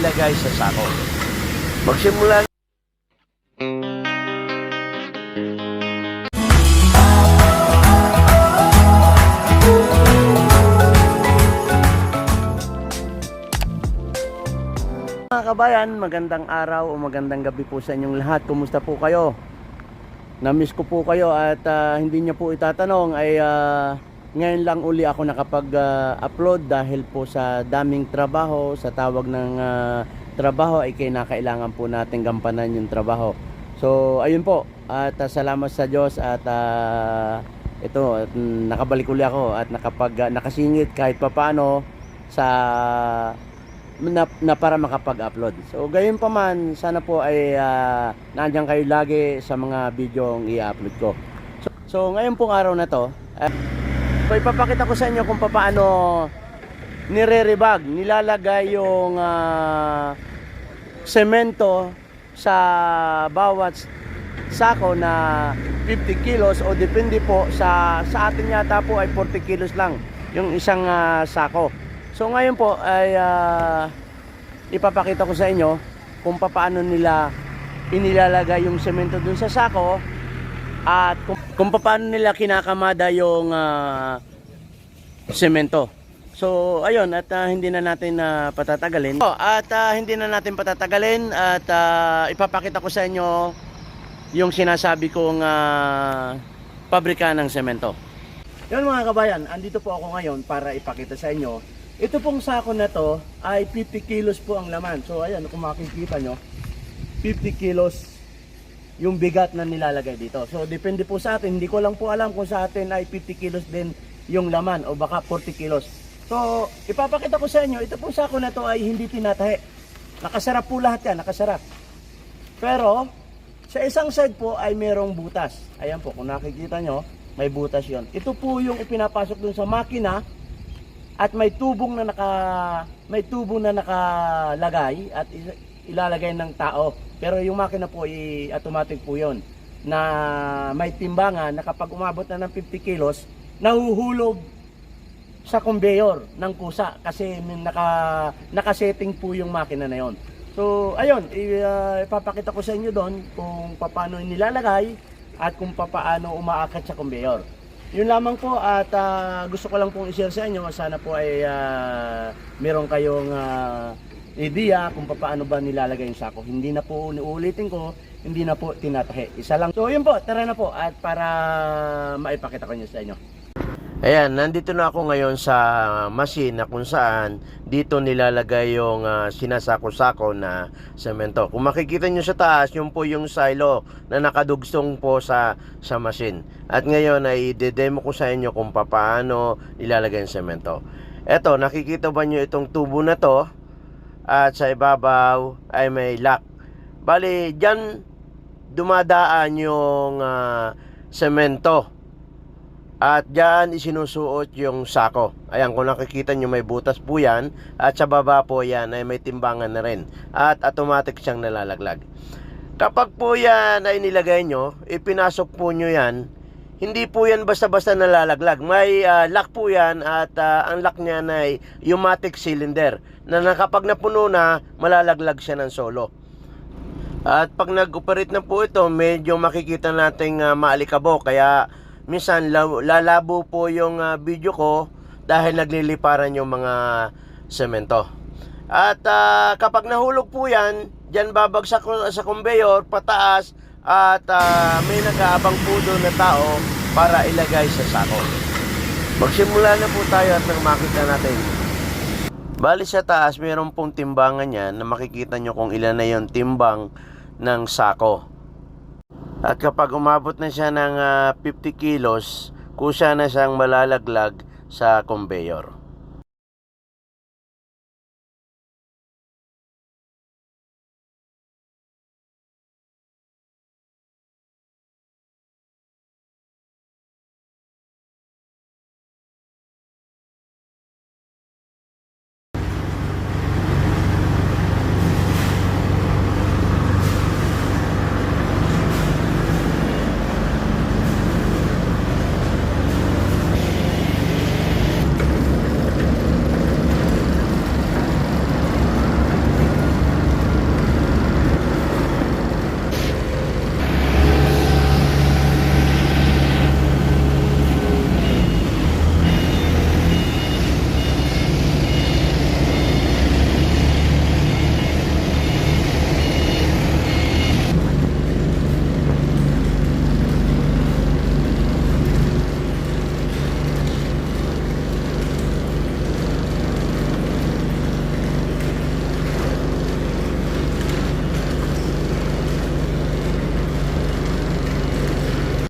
ilagay sa sako. Magsimula Mga kabayan, magandang araw o magandang gabi po sa inyong lahat. Kumusta po kayo? Na-miss ko po kayo at ah, hindi niyo po itatanong ay ah, ngayon lang uli ako nakapag-upload dahil po sa daming trabaho, sa tawag ng ah, trabaho ay kinakailangan po natin gampanan yung trabaho. So, ayun po. At ah, salamat sa Diyos at ah, ito, mm, nakabalik uli ako at nakapag, ah, nakasingit kahit papano sa na, na para makapag-upload. So gayon pa man, sana po ay uh, nandiyan kayo lagi sa mga video i-upload ko. So, so ngayon pong araw na to, uh, so ipapakita ko sa inyo kung paano nire-rebag, nilalagay yung ah, semento sa bawat sako na 50 kilos o depende po sa sa atin yata po ay 40 kilos lang yung isang ah, sako. So ngayon po ay ah, ipapakita ko sa inyo kung paano nila inilalagay yung semento dun sa sako at kung, kung paano nila kinakamada yung ah, semento. So ayun at ah, hindi na natin na patatagalin. Oh, at ah, hindi na natin patatagalin at ah, ipapakita ko sa inyo yung sinasabi kong ah, pabrika ng semento. Yun mga kabayan, andito po ako ngayon para ipakita sa inyo. Ito pong sako na to ay 50 kilos po ang laman. So ayan, kung makikita nyo, 50 kilos yung bigat na nilalagay dito. So depende po sa atin, hindi ko lang po alam kung sa atin ay 50 kilos din yung laman o baka 40 kilos. So ipapakita ko sa inyo, ito pong sako na to ay hindi tinatahi. Nakasarap po lahat yan, nakasarap. Pero sa isang side po ay merong butas. Ayan po, kung nakikita nyo, may butas yon. Ito po yung ipinapasok dun sa makina at may tubong na naka may tubong na nakalagay at ilalagay ng tao. Pero yung makina po ay automatic po yon na may timbangan na kapag umabot na ng 50 kilos, nahuhulog sa conveyor ng kusa kasi naka nakasetting po yung makina na yon. So, ayun, i- uh, ipapakita ko sa inyo doon kung paano nilalagay at kung paano umaakat sa conveyor. Yun lamang po at ah, gusto ko lang pong i-share sa inyo. Sana po ay ah, meron kayong ah, idea kung paano ba nilalagay yung sako. Hindi na po uulitin ko, hindi na po tinatahi. Isa lang. So yun po, tara na po at para maipakita ko nyo sa inyo. Ayan, nandito na ako ngayon sa machine na kung saan dito nilalagay yung ah, sinasako-sako na semento. Kung makikita nyo sa taas, yun po yung silo na nakadugsong po sa, sa machine. At ngayon ay i-demo ko sa inyo kung paano nilalagay yung semento. Eto, nakikita ba nyo itong tubo na to? At sa ibabaw ay may lock. Bali, dyan dumadaan yung ah, semento. At diyan isinusuot yung sako. Ayan, kung nakikita nyo may butas po yan. At sa baba po yan ay may timbangan na rin. At automatic siyang nalalaglag. Kapag po yan ay nilagay nyo, ipinasok po nyo yan, hindi po yan basta-basta nalalaglag. May ah, lock po yan at ah, ang lock niya ay pneumatic cylinder na na kapag napuno na, malalaglag siya ng solo. At pag nag-operate na po ito, medyo makikita nating uh, maalikabok. Kaya minsan la- lalabo po yung ah, video ko dahil nagliliparan yung mga semento. At ah, kapag nahulog po yan, dyan babagsak sa conveyor, pataas, at ah, may nag-aabang po doon na tao para ilagay sa sako. Magsimula na po tayo at nang makita natin. Bali sa taas, mayroon pong timbangan yan na makikita nyo kung ilan na yung timbang ng sako. At kapag umabot na siya ng ah, 50 kilos, kusa na siyang malalaglag sa conveyor.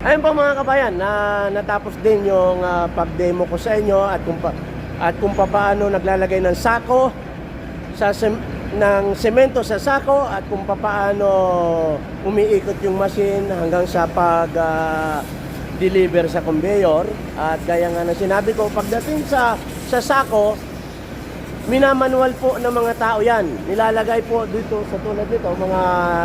Ayun po mga kabayan, na natapos din yung ah, pag-demo ko sa inyo at kung pa, at kung paano naglalagay ng sako sa ng semento sa sako at kung paano umiikot yung machine hanggang sa pag ah, deliver sa conveyor at gaya nga na sinabi ko pagdating sa sa sako minamanual po ng mga tao yan. Nilalagay po dito sa tulad nito, mga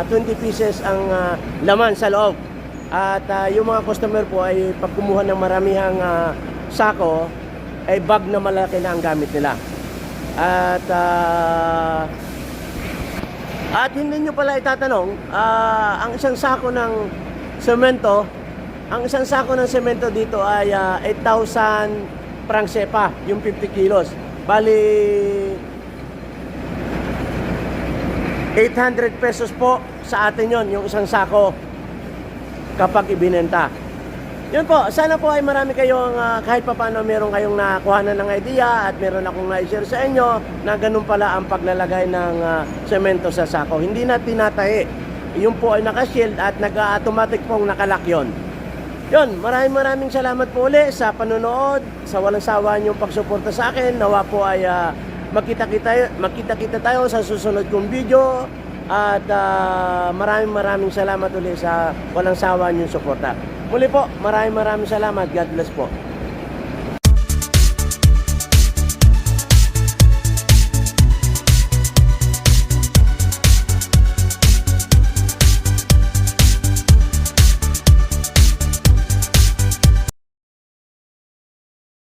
20 pieces ang ah, laman sa loob. At ah, yung mga customer po ay pag ng maramihang ah, sako, ay bag na malaki na ang gamit nila. At ah, at hindi nyo pala itatanong, ah, ang isang sako ng semento, ang isang sako ng semento dito ay ah, 8,000 franc sepa, yung 50 kilos. Bali, 800 pesos po sa atin yon yung isang sako kapag ibinenta. Yun po, sana po ay marami kayong ah, kahit pa meron kayong nakuha na ng idea at meron akong na-share sa inyo na ganun pala ang paglalagay ng ah, semento sa sako. Hindi na tinatahi. Yun po ay nakashield at nag-automatic pong nakalak yun. Yun, maraming maraming salamat po uli sa panonood, sa walang sawa niyong pagsuporta sa akin. Nawa po ay ah, magkita-kita magkita-kita tayo sa susunod kong video at ah, maraming maraming salamat uli sa walang sawa niyong suporta. Muli po, maraming maraming salamat. God bless po.